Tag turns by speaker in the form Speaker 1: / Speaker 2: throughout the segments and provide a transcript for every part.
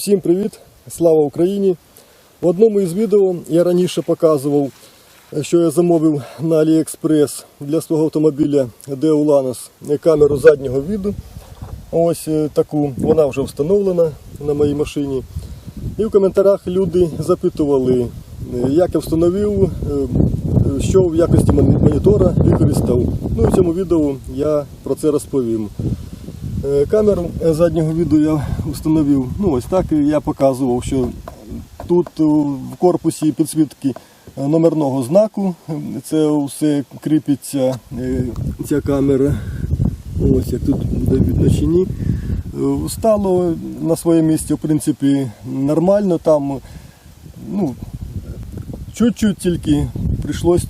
Speaker 1: Всім привіт! Слава Україні! В одному із відео я раніше показував, що я замовив на AliExpress для свого автомобіля Deo Lanos камеру заднього віду. Ось е, таку, вона вже встановлена на моїй машині. І в коментарях люди запитували, е, як я встановив, е, що в якості монітора використав. Ну і в цьому відео я про це розповім. Е, Камеру заднього віду я встановив. Ну ось так я показував, що тут е, в корпусі підсвітки е, номерного знаку. е, Це все кріпиться, е, ця камера. Ось як тут видно. Е, Стало на своє місце, в принципі, нормально. Там ну, чуть-чуть тільки прийшлось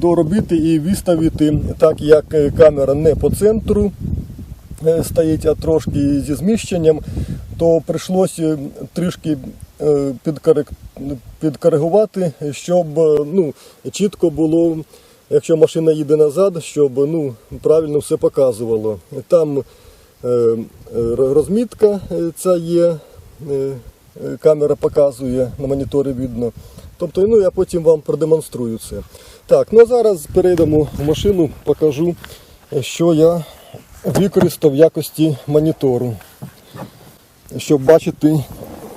Speaker 1: доробити і виставити, так як е, камера не по центру е, стоїть, а трошки зі зміщенням, то прийшлося трішки е, підкоригувати, щоб е, ну, чітко було, якщо машина їде назад, щоб ну, правильно все показувало. Там е, е, розмітка е, ця є, е, е, камера показує на моніторі видно. Тобто, ну я потім вам продемонструю це. Так, ну а зараз перейдемо в машину, покажу, е, що я використав в якості монітору, щоб бачити,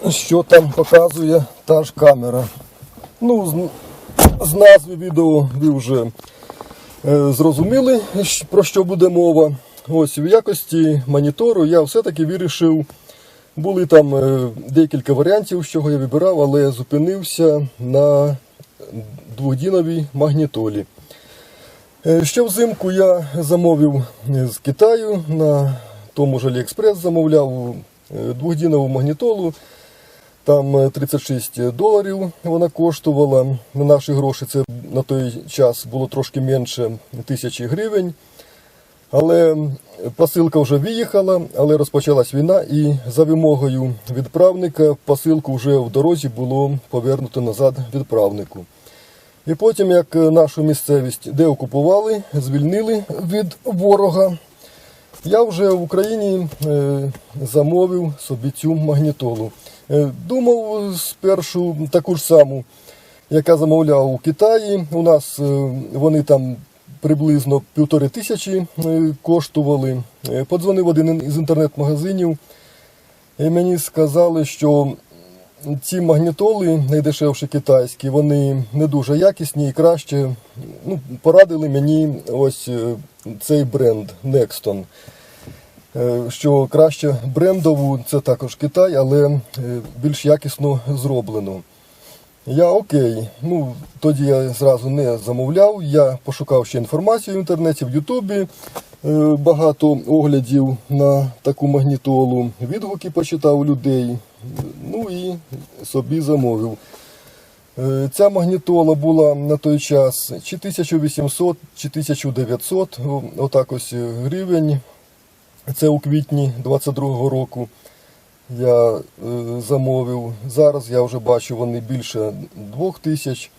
Speaker 1: що там показує та ж камера. Ну, з, назви відео ви вже е, зрозуміли, про що буде мова. Ось в якості монітору я все-таки вирішив. Були там е, декілька варіантів, з чого я вибирав, але зупинився на двохдіновій магнітолі. Е, Ще взимку я замовив е, з Китаю на тому ж AliExpress замовляв е, двохдінову магнітолу. Там е, 36 доларів вона коштувала. На наші гроші це на той час було трошки менше тисячі гривень. Але посилка вже виїхала, але розпочалась війна, і за вимогою відправника посилку вже в дорозі було повернуто назад відправнику. І потім, як е, нашу місцевість де окупували, звільнили від ворога, я вже в Україні е, замовив собі цю магнітолу. Е, думав спершу таку ж саму, яка замовляв у Китаї. У нас вони там приблизно півтори тисячі коштували. Подзвонив один із інтернет-магазинів, і мені сказали, що ці магнітоли, найдешевші китайські, вони не дуже якісні і краще ну, порадили мені ось е, цей бренд Nexton. Е, Що краще брендову, це також Китай, але е, більш якісно зроблено. Я окей. Ну, тоді я зразу не замовляв. Я пошукав ще інформацію в інтернеті, в Ютубі. Багато оглядів на таку магнітолу. Відгуки почитав людей. Ну і собі замовив. Е, Ця магнітола була на той час чи 1800, чи 1900, отак ось е, гривень. Це у квітні 22-го року я е, замовив. Зараз я вже бачу, вони більше 2000.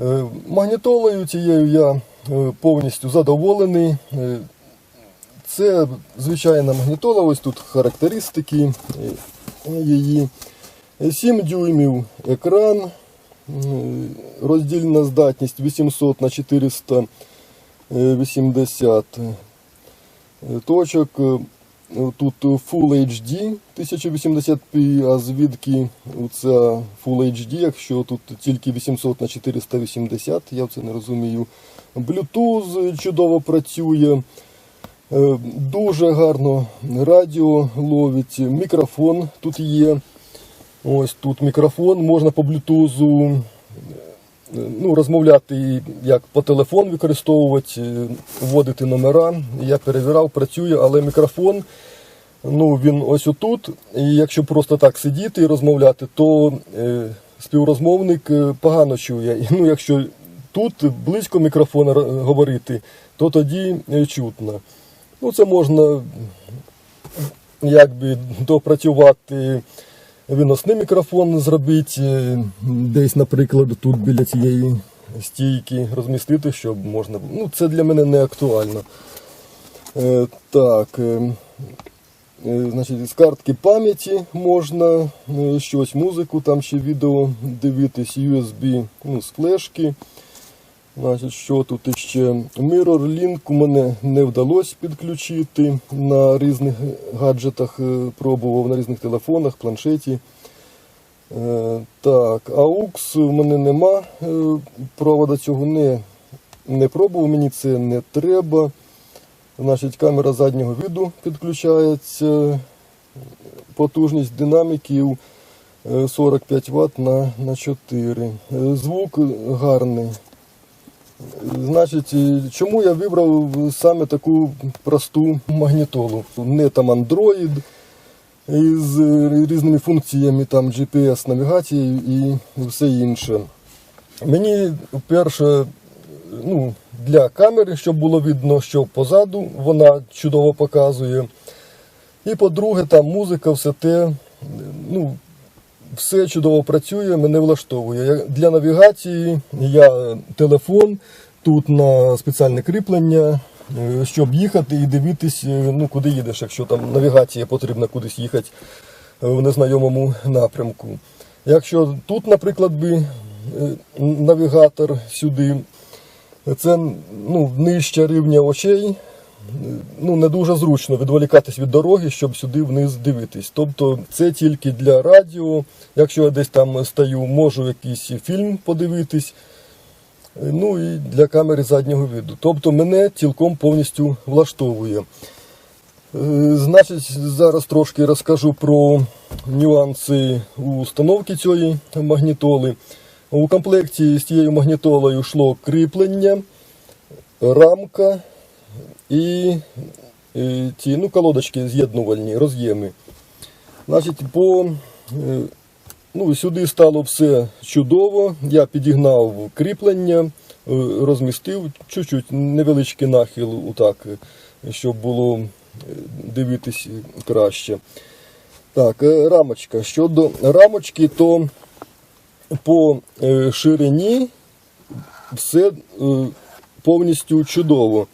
Speaker 1: Е, магнітолою цією я повністю задоволений. Це звичайна магнітола, ось тут характеристики її. 7 дюймів екран, роздільна здатність 800 на 480 е, точок. Е, Тут Full HD 1080p, а звідки це Full HD, якщо тут тільки 800 на 480, я це не розумію. Bluetooth чудово працює. Е, Дуже гарно радіо ловить, мікрофон тут є. Ось тут мікрофон, можна по блютузу е, ну, розмовляти як по телефон використовувати, е, вводити номера. Я перевіряв, працює, але мікрофон, ну він ось отут. І якщо просто так сидіти і розмовляти, то е, співрозмовник погано чує. Ну, якщо тут близько мікрофона говорити, то тоді чутно. Ну, це можна якби допрацювати виносний мікрофон зробити, десь, наприклад, тут біля цієї стійки розмістити, щоб можна. Ну, це для мене не актуально. Е, так. е, е, значить, з картки пам'яті можна е, щось, музику, там ще відео дивитись, USB, ну, з флешки. Значить, що тут іще? Mirror Link у мене не вдалося підключити на різних гаджетах, е, пробував на різних телефонах, планшеті. Е, Так, AUX у мене нема е, провода цього не, не пробував, мені це не треба. Значить, камера заднього виду підключається. Потужність динаміків е, 45 Вт на, на 4. Е, Звук гарний. Значить, чому я вибрав саме таку просту магнітолу? Не там Android із е, різними функціями, там GPS навігації і все інше. Мені перше, ну, для камери, щоб було видно, що позаду вона чудово показує. І по-друге, там музика, все те, ну, все чудово працює, мене влаштовує. Для навігації я телефон, тут на спеціальне кріплення, е, щоб їхати і дивитись, е, ну, куди їдеш, якщо там навігація потрібна кудись їхати е, в незнайомому напрямку. Якщо тут, наприклад, би е, навігатор сюди, це ну, нижче рівня очей, ну, не дуже зручно відволікатись від дороги, щоб сюди вниз дивитись. Тобто це тільки для радіо. Якщо я десь там стою, можу якийсь фільм подивитись. Ну і для камери заднього виду. Тобто мене цілком повністю влаштовує. Е, Значить, зараз трошки розкажу про нюанси установки цієї магнітоли. У комплекті з цією магнітолою йшло кріплення, рамка і е, ці ну, колодочки з'єднувальні, роз'єми. Значить, по, е, ну, сюди стало все чудово. Я підігнав кріплення, е, розмістив чуть-чуть невеличкий нахил, отак, щоб було дивитись краще. Так, рамочка. Щодо рамочки, то по ширині все повністю чудово.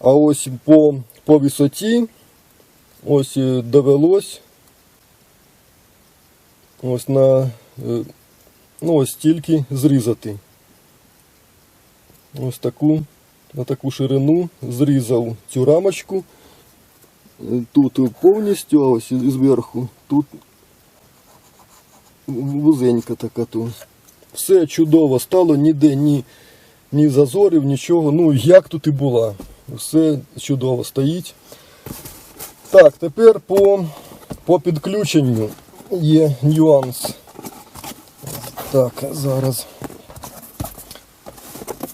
Speaker 1: А ось по, по висоті ось е, довелось ось на е, ну, ось стільки зрізати. Ось таку, на таку ширину зрізав цю рамочку. Е, Тут повністю, а ось зверху, тут вузенька така тут. Все чудово стало, ніде ні, ні зазорів, нічого. Ну, як тут і була. Все чудово стоїть. Так, тепер по, по підключенню є нюанс. Так, зараз.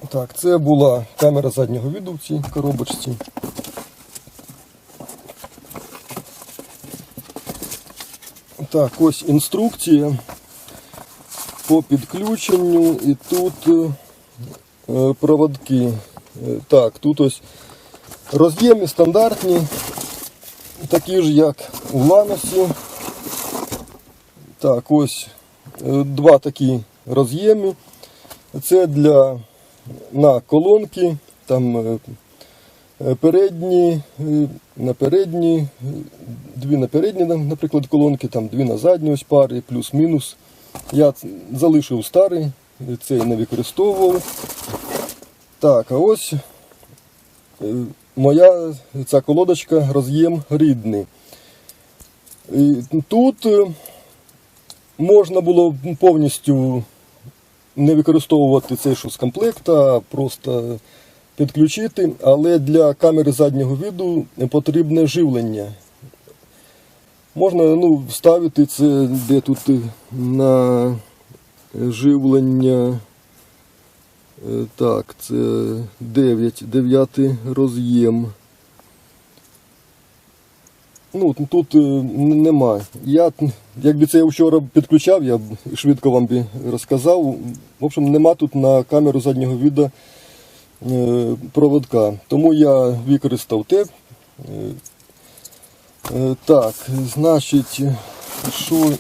Speaker 1: Так, це була камера заднього виду в цій коробочці. Так, ось інструкція по підключенню і тут е, проводки. Е, Так, тут ось роз'єми стандартні, такі ж, як у Ланосі. Так, ось е, два такі роз'єми. Це для на колонки, там е, передні, е, на передні, дві на передні, наприклад, колонки, там дві на задні ось пари, плюс-мінус. Я залишив старий, цей не використовував. Так, а ось моя ця колодочка роз'єм рідний. І тут е, можна було повністю не використовувати цей що з комплекта, просто підключити, але для камери заднього виду потрібне живлення. Можна ну, вставити це де тут е, на живлення. Е, Так, це 9, 9 роз'єм. Ну, тут е, нема. Я, якби це я вчора підключав, я б швидко вам би розказав. В общем, нема тут на камеру заднього відео е, проводка. Тому я використав те. Так, значить, що,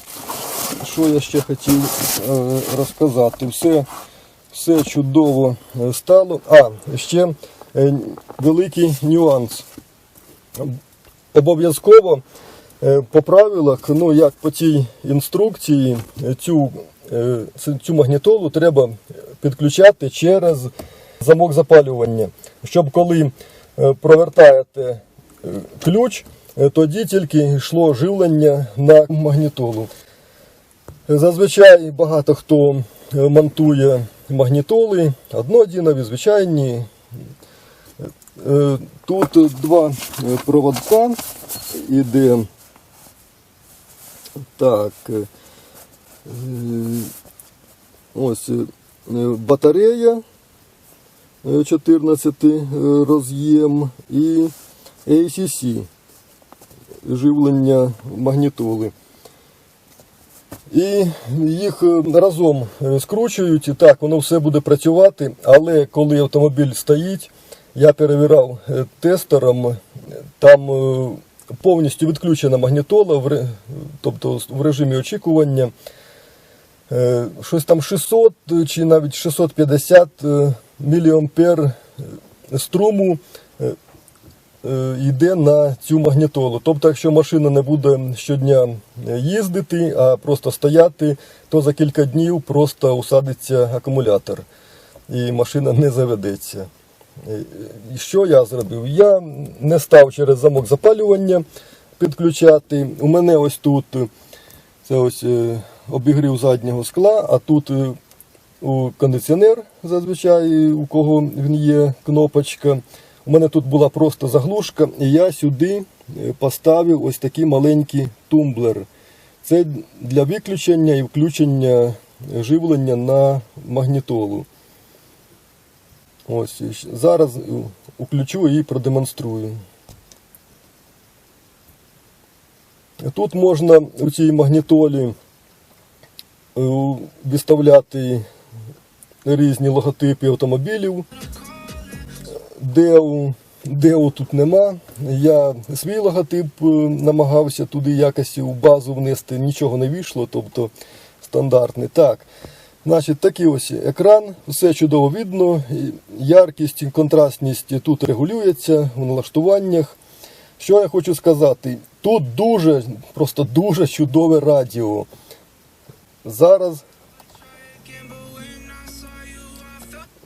Speaker 1: що я ще хотів розказати? Все, все чудово е, стало. А, ще е, великий нюанс обов'язково Е, По правилах, ну як по тій інструкції, цю, цю магнітолу треба підключати через замок запалювання, щоб коли провертаєте ключ, тоді тільки йшло живлення на магнітолу. Зазвичай багато хто монтує магнітоли, однодінові, звичайні. Е, Тут два е, проводка іде. Так. е, Ось батарея е, 14 роз'єм і ACC живлення магнітоли. І їх е, разом е, скручують, і так воно все буде працювати. Але коли автомобіль стоїть, я перевіряв е, тестером, там повністю відключена магнітола, тобто в режимі очікування. Щось там 600 чи навіть 650 е, міліампер е, струму йде на цю магнітолу. Тобто, якщо машина не буде щодня їздити, а просто стояти, то за кілька днів просто усадиться акумулятор і машина не заведеться. Е, І що я зробив? Я не став через замок запалювання підключати. У мене ось тут е, це ось е, обігрів заднього скла, а тут е, у кондиціонер зазвичай, у кого він є кнопочка. У мене тут була просто заглушка, і я сюди е, поставив ось такий маленький тумблер. Це для виключення і включення живлення на магнітолу. Ось зараз е, включу і продемонструю. Тут можна у цій магнітолі е, виставляти різні логотипи автомобілів. Деу, Деу тут нема. Я свій логотип е, намагався туди якось у базу внести, нічого не вийшло, тобто стандартний. Так. Значить, такий ось екран, все чудово видно. Яркість, контрастність тут регулюється у налаштуваннях. Що я хочу сказати? Тут дуже, просто дуже чудове радіо. Зараз.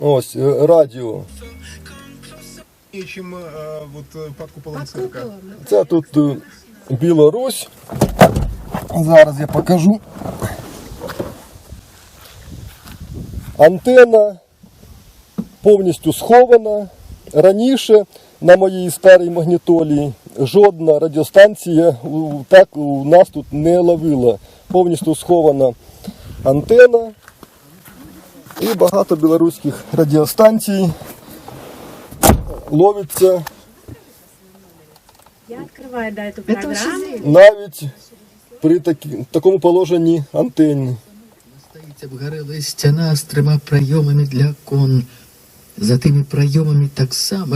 Speaker 1: Ось е, радіо.
Speaker 2: И чем э, вот э, под куполом цирка.
Speaker 1: Це тут е, Білорусь. Зараз я покажу. Антена повністю схована. Раніше на моїй старій магнітолі жодна радіостанція у- так у нас тут не ловила. Повністю схована антена. І багато білоруських радіостанцій ловиться
Speaker 3: Я открываю, да, эту программу.
Speaker 1: навіть при такі, такому положенні антенні.
Speaker 4: Стоїть обгорела стіна з трьома прийомами для окон. За тими прийомами так само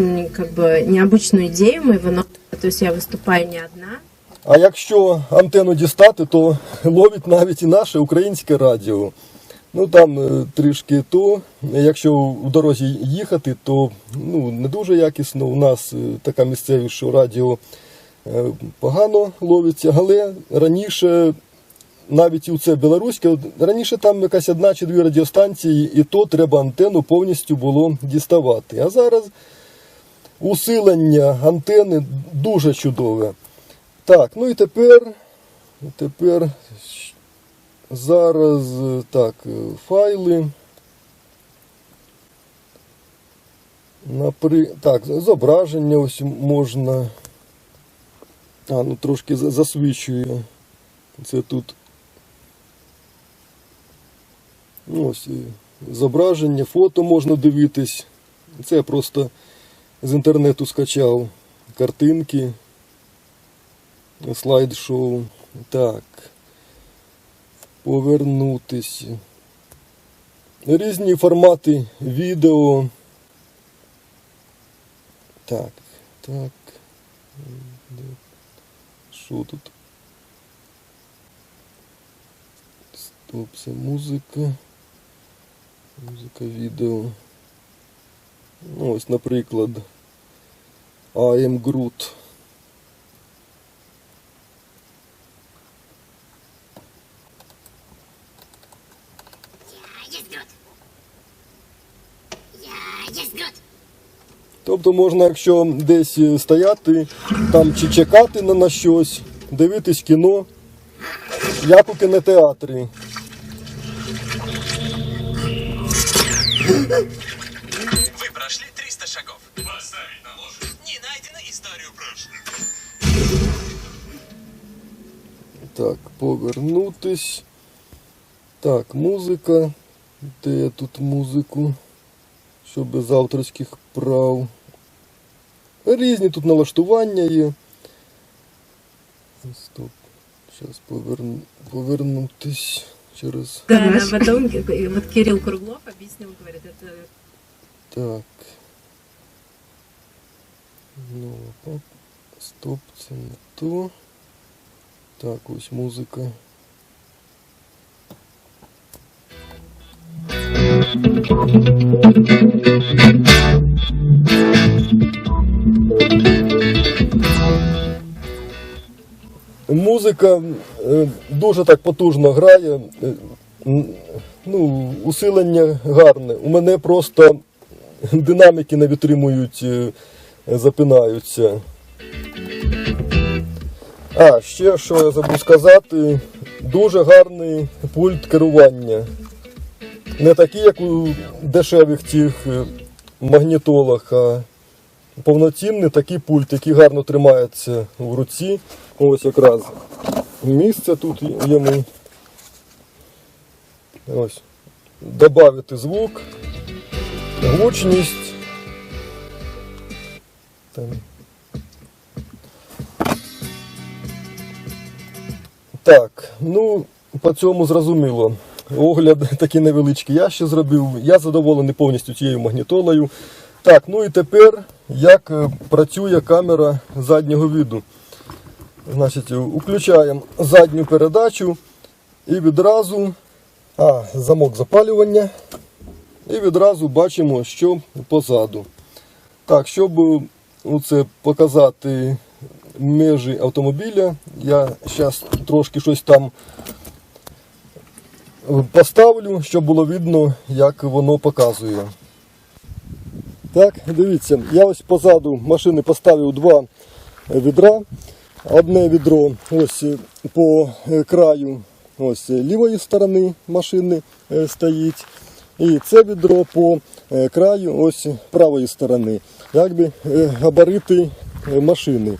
Speaker 3: М, Как бы необычную идею моего но- То есть я выступаю не одна.
Speaker 1: А якщо антенну дістати, то ловить навіть і наше українське радіо. Ну там е, трішки то. Якщо в дорозі їхати, то ну, не дуже якісно. У нас е, така місцевість, що радіо е, погано ловиться, але раніше. Навіть у це білоруське, раніше там якась одна чи дві радіостанції, і то треба антенну повністю було діставати. А зараз усилення антени дуже чудове. Так, ну і тепер, тепер зараз е, так, е, файли. Напри... Так, зображення ось можна. А, ну трошки за- засвічує. Це тут. Ну, Ось е, зображення, фото можна дивитись. Це я просто з інтернету скачав картинки слайд-шоу. Так. Повернутися. Різні формати відео. Так, так. Що тут? Стоп, це музика. Музика відео. Ну, ось, наприклад, I am Groot. Тобто можна, якщо десь е, стояти там чи чекати на, на щось, дивитись кіно, як у кінотеатрі.
Speaker 5: Вы прошли 300 шагов. Поставить на ложь. Не найдено историю прошлого.
Speaker 1: Так, повернутись. Так, музика. Де я тут музику? Що без авторських прав. Різні тут налаштування є. Стоп. Зараз поверну, повернутись через.
Speaker 3: Да, а потом э, вот Кирилл Круглов объяснил, говорит, это
Speaker 1: Так. Ну, оп. Стоп, це не то. Так, ось музика. Музика е, дуже так потужно грає. Е, Ну, усилення гарне. У мене просто динаміки не витримують, е, запинаються. А, ще що я забув сказати, дуже гарний пульт керування. Не такий, як у дешевих цих магнітолах, а повноцінний такий пульт, який гарно тримається в руці. Ось якраз місце тут йому. Ось. Добавити звук, гучність. Там. Так, ну, по цьому зрозуміло. Огляд такий невеличкий я ще зробив. Я задоволений повністю цією магнітолою. Так, ну і тепер як е, працює камера заднього віду. Значить, включаємо задню передачу і відразу, а, замок запалювання. І відразу бачимо, що позаду. Так, щоб е, оце показати межі автомобіля, я зараз трошки щось там е, поставлю, щоб було видно, як воно показує. Так, дивіться, я ось позаду машини поставив два відра. Одне відро ось е, по е, краю ось е, лівої сторони машини стоїть. І це відро по краю ось правої сторони. Якби габарити машини.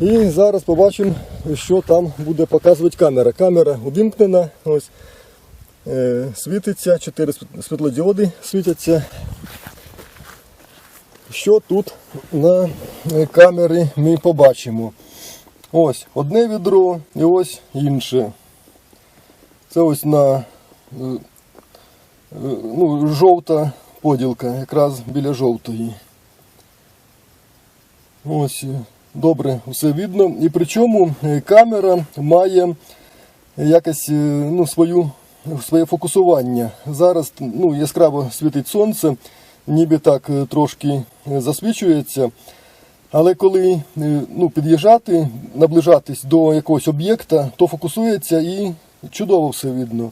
Speaker 1: І зараз побачимо, що там буде показувати камера. Камера увімкнена, ось світиться, чотири світлодіоди світяться. Що тут на камері ми побачимо? Ось одне відро і ось інше. Це ось на е, е, ну, жовта поділка, якраз біля жовтої. Ось е, добре все видно. І причому е, камера має якось ну, свою, своє фокусування. Зараз ну, яскраво світить сонце, ніби так трошки засвічується. Але коли е, ну, під'їжджати, наближатись до якогось об'єкта, то фокусується і чудово все видно.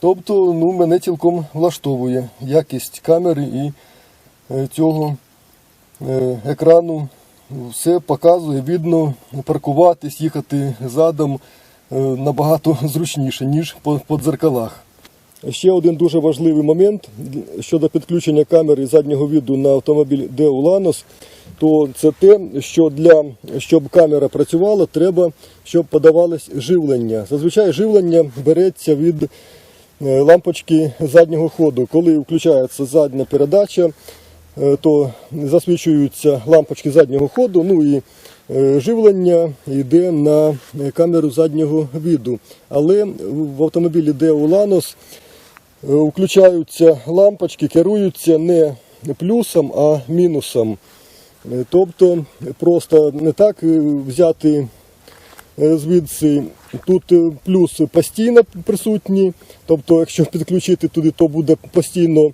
Speaker 1: Тобто ну, мене цілком влаштовує якість камери і е, цього е, екрану. Все показує, видно, паркуватись, їхати задом набагато зручніше, ніж по, по дзеркалах. Ще один дуже важливий момент щодо підключення камери заднього віду на автомобіль Deo Lanos, то це те, що для щоб камера працювала, треба, щоб подавалось живлення. Зазвичай живлення береться від е, лампочки заднього ходу. Коли включається задня передача, е, то засвічуються лампочки заднього ходу, ну і е, живлення йде на камеру заднього віду. Але в автомобілі Deo Lanos е, включаються лампочки, керуються не плюсом, а мінусом. Е, Тобто просто не так е, взяти е, звідси. Тут плюс постійно присутні, тобто, якщо підключити туди, то буде постійно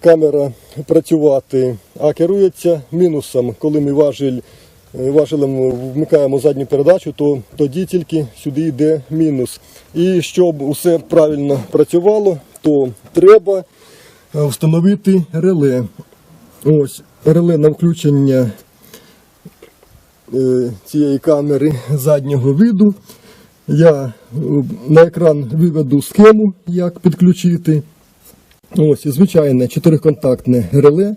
Speaker 1: камера працювати, а керується мінусом. Коли ми важель, важелем вмикаємо задню передачу, то тоді тільки сюди йде мінус. І щоб усе правильно працювало, то треба встановити реле. Ось реле на включення е, цієї камери заднього виду. Я е, на екран виведу схему, як підключити. Ось, звичайне чотириконтактне реле.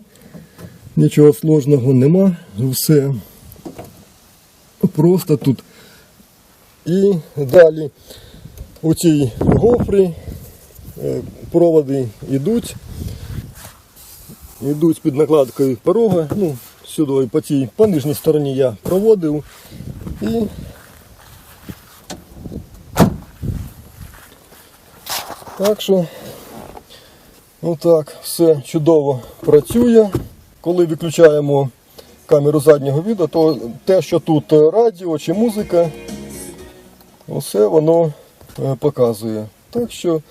Speaker 1: Нічого сложного нема. Все просто тут. І далі у цій гофрі е, проводи йдуть. Йдуть під накладкою порога. Ну, сюди по цій по нижній стороні я проводив. І так що отак все чудово працює. Коли виключаємо камеру заднього відео, то те, що тут радіо чи музика, усе воно е, показує. Так що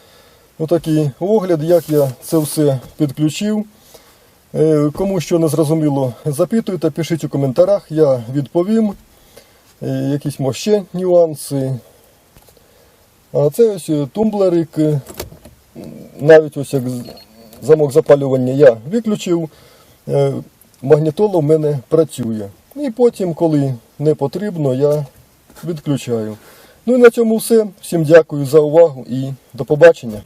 Speaker 1: отакий огляд, як я це все підключив. Е, Кому що не зрозуміло, запитуйте, пишіть у коментарях, я відповім. Е, Якісь ще нюанси. А це ось е, тумблерик. Навіть ось як замок запалювання я виключив. Магнітола в мене працює. І потім, коли не потрібно, я відключаю. Ну і на цьому все. Всім дякую за увагу і до побачення.